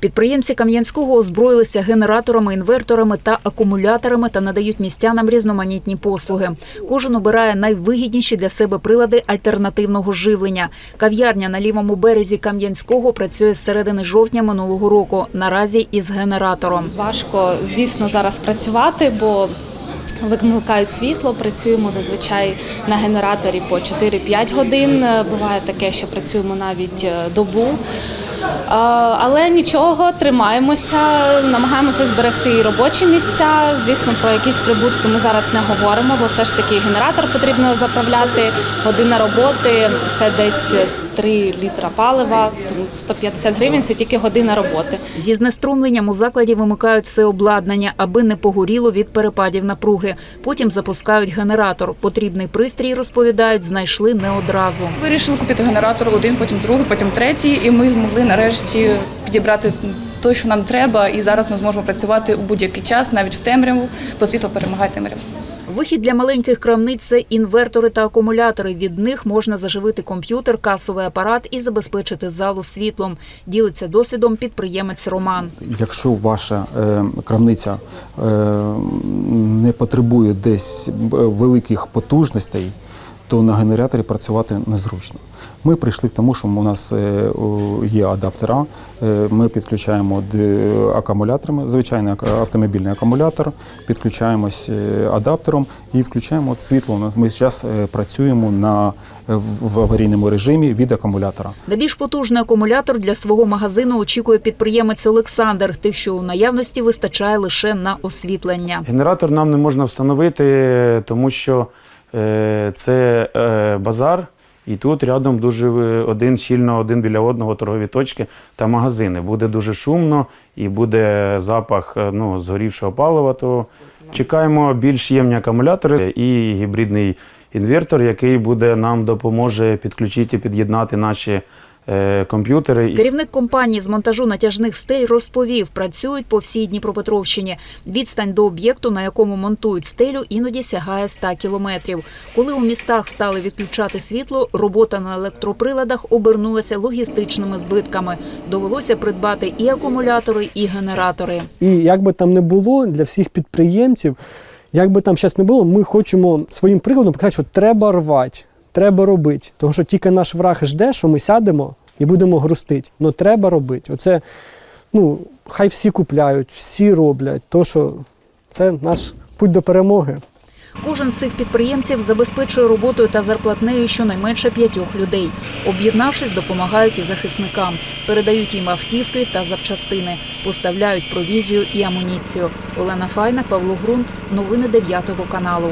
Підприємці Кам'янського озброїлися генераторами, інверторами та акумуляторами та надають містянам різноманітні послуги. Кожен обирає найвигідніші для себе прилади альтернативного живлення. Кав'ярня на лівому березі Кам'янського працює з середини жовтня минулого року. Наразі із генератором. Важко, звісно, зараз працювати, бо вимикають світло. Працюємо зазвичай на генераторі по 4-5 годин. Буває таке, що працюємо навіть е, добу. Е, Але нічого, тримаємося, намагаємося зберегти і робочі місця. Звісно, про якісь прибутки ми зараз не говоримо, бо все ж таки генератор потрібно заправляти. Година роботи це десь 3 літра палива, тому 150 гривень це тільки година роботи. Зі знеструмленням у закладі вимикають все обладнання, аби не погоріло від перепадів напруги. Потім запускають генератор. Потрібний пристрій, розповідають, знайшли не одразу. Вирішили купити генератор один, потім другий, потім третій, і ми змогли нарешті підібрати той, що нам треба. І зараз ми зможемо працювати у будь-який час, навіть в темряву, бо світло перемагає темряву. Вихід для маленьких крамниць це інвертори та акумулятори. Від них можна заживити комп'ютер, касовий апарат і забезпечити залу світлом. Ділиться досвідом підприємець Роман. Якщо ваша е, крамниця е, не потребує десь е, великих потужностей, то на генераторі працювати незручно. Ми прийшли к тому, що у нас е, є адаптера. Е, Ми підключаємо д- акумуляторами, звичайний автомобільний акумулятор, підключаємось е, адаптером і включаємо світло. Ми зараз працюємо на в аварійному режимі від акумулятора. На більш потужний акумулятор для свого магазину очікує підприємець Олександр. Тих, що у наявності вистачає лише на освітлення. Генератор нам не можна встановити, тому що це е, базар, і тут рядом дуже е, один щільно один біля одного торгові точки та магазини. Буде дуже шумно і буде запах е, ну, згорівшого палива. То чекаємо більш ємні акумулятори і гібридний інвертор, який буде нам допоможе підключити під'єднати наші е, комп'ютери. Керівник компанії з монтажу натяжних стель розповів, працюють по всій Дніпропетровщині. Відстань до об'єкту, на якому монтують стелю, іноді сягає 100 кілометрів. Коли у містах стали відключати світло, робота на електроприладах обернулася логістичними збитками. Довелося придбати і акумулятори, і генератори. І як би там не було для всіх підприємців, як би там зараз не було, ми хочемо своїм прикладом показати, що треба рвати, треба робити. Тому що тільки наш враг жде, що ми сядемо і будемо грустити. Ну треба робити. Оце, ну, хай всі купляють, всі роблять, то що це наш путь до перемоги. Кожен з цих підприємців забезпечує роботою та зарплатнею щонайменше п'ятьох людей. Об'єднавшись, допомагають і захисникам, передають їм автівки та запчастини, поставляють провізію і амуніцію. Олена Файна, Павло Грунт. Новини 9 каналу.